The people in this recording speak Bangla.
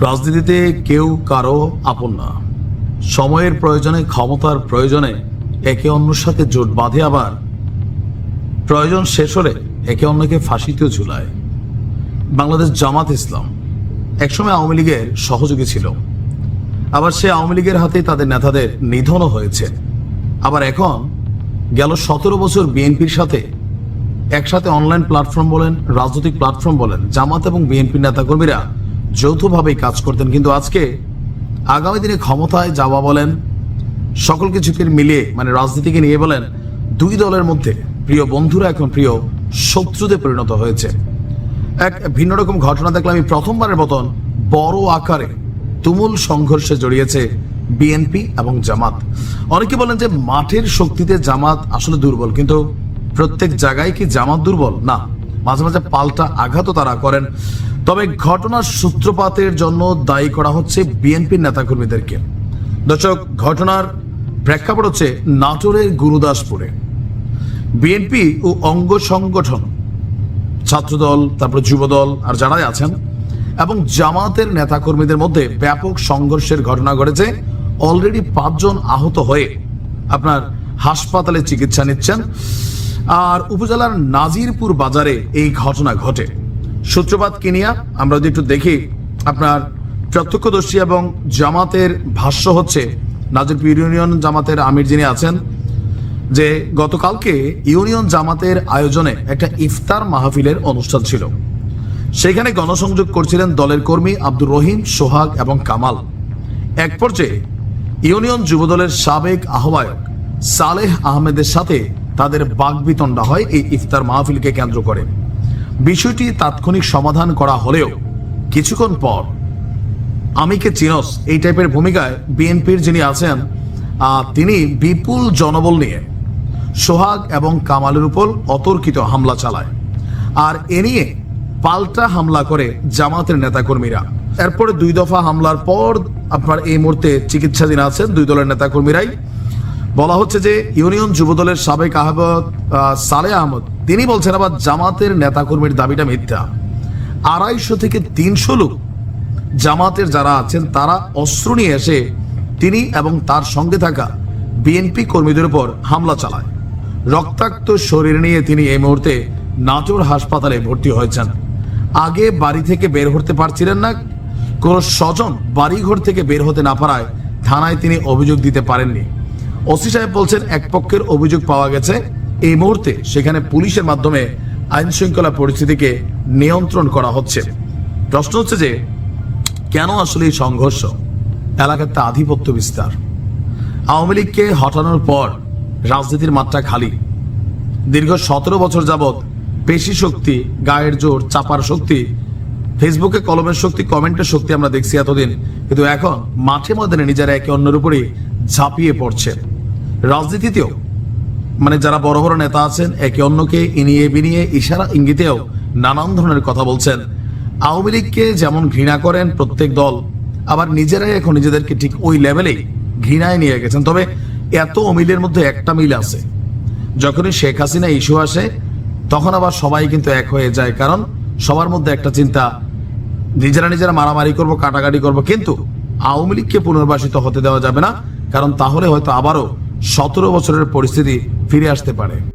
রাজনীতিতে কেউ কারও আপন না। সময়ের প্রয়োজনে, ক্ষমতার প্রয়োজনে একে অন্যের সাথে জোট বাঁধে আবার। প্রয়োজন শেষ হলে একে অন্যকে ফাঁসিতেও ঝুলায়। বাংলাদেশ জামাত ইসলাম একসময় আওয়ামী লীগের সহযোগী ছিল। আবার সে আওয়ামী লীগের হাতে তাদের নেতাদের নিধনও হয়েছে। আবার এখন গেল সতেরো বছর বিএনপির সাথে একসাথে অনলাইন প্ল্যাটফর্ম বলেন, রাজনৈতিক প্ল্যাটফর্ম বলেন, জামাত এবং বিএনপির নেতাকর্মীরা যৌথভাবেই কাজ করতেন, কিন্তু আজকে আগামী দিনে ক্ষমতায় যাওয়া বলেন, সকল কিছুকে মিলিয়ে মানে রাজনীতিকে নিয়ে বলেন, দুই দলের মধ্যে প্রিয় বন্ধুরা এখন প্রিয় শত্রুতে পরিণত হয়েছে। এক ভিন্ন রকম ঘটনা দেখলাম, আমি প্রথমবারের মতন বড় আকারে তুমুল সংঘর্ষে জড়িয়েছে বিএনপি এবং জামাত। অনেকে বলেন যে মাঠের শক্তিতে জামাত আসলে দুর্বল, কিন্তু প্রত্যেক জায়গায় কি জামাত দুর্বল? না, মাঝে মাঝে পাল্টা আঘাতও তারা করেন। তবে ঘটনার সূত্রপাতের জন্য দায়ী করা হচ্ছে বিএনপির নেতাকর্মীদেরকে। দর্শক, ঘটনার প্রেক্ষাপট হচ্ছে নাটোরের গুরুদাসপুরে। বিএনপি ও অঙ্গ সংগঠন, ছাত্রদল, তারপর যুবদল আর যারাই আছেন, এবং জামাতের নেতাকর্মীদের মধ্যে ব্যাপক সংঘর্ষের ঘটনা ঘটেছে। অলরেডি পাঁচজন আহত হয়ে আপনার হাসপাতালে চিকিৎসা নিচ্ছেন। আর উপজেলার নাজিরপুর বাজারে এই ঘটনা ঘটে। সূত্রপাত কিনিয়া আমরা যদি একটু দেখি, আপনার প্রত্যক্ষদর্শী এবং জামাতের ভাষ্য হচ্ছে নাজিরপুর ইউনিয়ন জামাতের আমির যিনি আছেন, যে গতকালকে ইউনিয়ন জামাতের আয়োজনে একটা ইফতার মাহফিলের অনুষ্ঠান ছিল। সেখানে গণসংযোগ করছিলেন দলের কর্মী আব্দুর রহিম, সোহাগ এবং কামাল। এক পর্যায়ে ইউনিয়ন যুবদলের সাবেক আহ্বায়ক সালেহ আহমেদের সাথে তাদের বাগবিতণ্ডা হয়, এই ইফতার মাহফিলকে কেন্দ্র করে। বিষয়টি তাৎক্ষণিক সমাধান করা হলেও কিছুক্ষণ পর আমিকে চিনস এই টাইপের ভূমিকায় বিএনপির যিনি আছেন তিনি বিপুল জনবল নিয়ে সোহাগ এবং কামালের উপর অতর্কিত হামলা চালায়। আর এ নিয়ে পাল্টা হামলা করে জামাতের নেতাকর্মীরা। এরপরে দুই দফা হামলার পর আপনার এই মুহূর্তে চিকিৎসাধীন আছেন দুই দলের নেতাকর্মীরাই। বলা হচ্ছে যে ইউনিয়ন যুবদলের সাবেক আহ্বায়ক সালে আহমদ তিনি বলছেন, আবার জামাতের নেতাকর্মীর দাবিটা মিথ্যা। আড়াইশো থেকে তিনশো লোক জামাতের যারা আছেন, তারা অস্ত্র নিয়ে এসে তিনি এবং তার সঙ্গে থাকা বিএনপি কর্মীদের উপর হামলা চালায়। রক্তাক্ত শরীর নিয়ে তিনি এই মুহূর্তে নাটোর হাসপাতালে ভর্তি হয়েছেন। আগে বাড়ি থেকে বের হতে পারছিলেন না, কোনো স্বজন বাড়িঘর থেকে বের হতে না পারায় থানায় তিনি অভিযোগ দিতে পারেননি। ওসি সাহেব বলছেন, এক পক্ষের অভিযোগ পাওয়া গেছে এই মুহূর্তে সেখানে পুলিশের মাধ্যমে আইন শৃঙ্খলা পরিস্থিতিকে নিয়ন্ত্রণ করা হচ্ছে। প্রশ্ন হচ্ছে যে, কেন আসলে এই সংঘর্ষ? এলাকার তা আধিপত্য বিস্তার। আওয়ামী লীগকে হটানোর পর রাজনীতির মাত্রা খালি। দীর্ঘ সতেরো বছর যাবৎ পেশি শক্তি, গায়ের জোর, চাপার শক্তি, ফেসবুকে কলমের শক্তি, কমেন্টের শক্তি আমরা দেখছি এতদিন। কিন্তু এখন মাঠে ময়দানে নিজেরা একে অন্যের উপরই ঝাঁপিয়ে পড়ছে। রাজনীতিতেও মানে যারা বড় বড় নেতা আছেন, একে অন্যকে ইনিয়ে বিনিয়ে ইশারা ইঙ্গিতেও নানান ধরনের কথা বলছেন। আওয়ামী লীগকে যেমন ঘৃণা করেন প্রত্যেক দল, আবার নিজেরাই এখন নিজেদেরকে ঠিক ওই লেভেলেই ঘৃণায় নিয়ে গেছেন। তবে এত অমিলের মধ্যে একটা মিল আছে। যখনই শেখ হাসিনা ইস্যু আসে, তখন আবার সবাই কিন্তু এক হয়ে যায়, কারণ সবার মধ্যে একটা চিন্তা, নিজেরা নিজেরা মারামারি করব, কাটাকাটি করব, কিন্তু আওয়ামী লীগকে পুনর্বাসিত হতে দেওয়া যাবে না, কারণ তাহলে হয়তো আবারও সতেরো বছরের পরিস্থিতি ফিরে আসতে পারে।